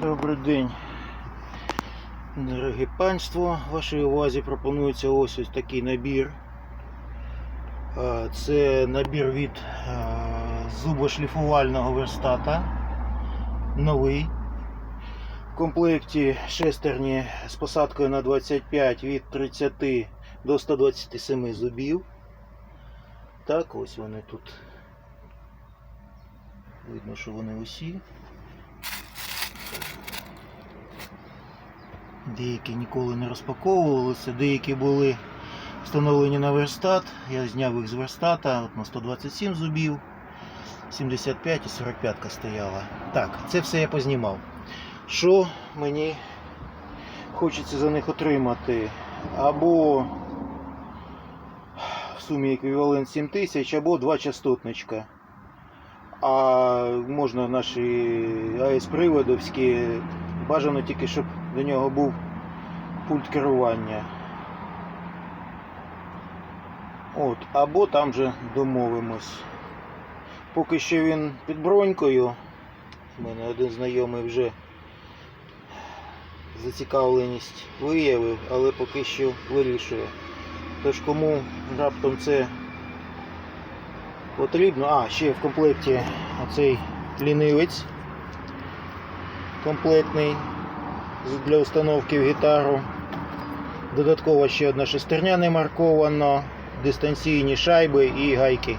Добрий день, дороге панство. Вашій увазі пропонується ось ось такий набір. Це набір від зубошліфувального верстата. Новий. В комплекті шестерні з посадкою на 25 від 30 до 127 зубів. Так, ось вони тут. Видно, що вони усі. Деякі ніколи не розпаковувалися, деякі були встановлені на верстат. Я зняв їх з верстата от на 127 зубів, 75 і 45 стояла. Так, це все я познімав. Що мені хочеться за них отримати? Або в сумі еквівалент 7 тисяч, або два частотничка. А можна наші АЕС-приводовські, бажано тільки, щоб до нього був пульт керування. От, або там же домовимось. Поки що він під бронькою. У мене один знайомий вже зацікавленість виявив, але поки що вирішує. Тож кому раптом це потрібно. А, ще в комплекті оцей лінивець комплектний для установки в гітару. Додатково ще одна шестерня не маркована, дистанційні шайби і гайки.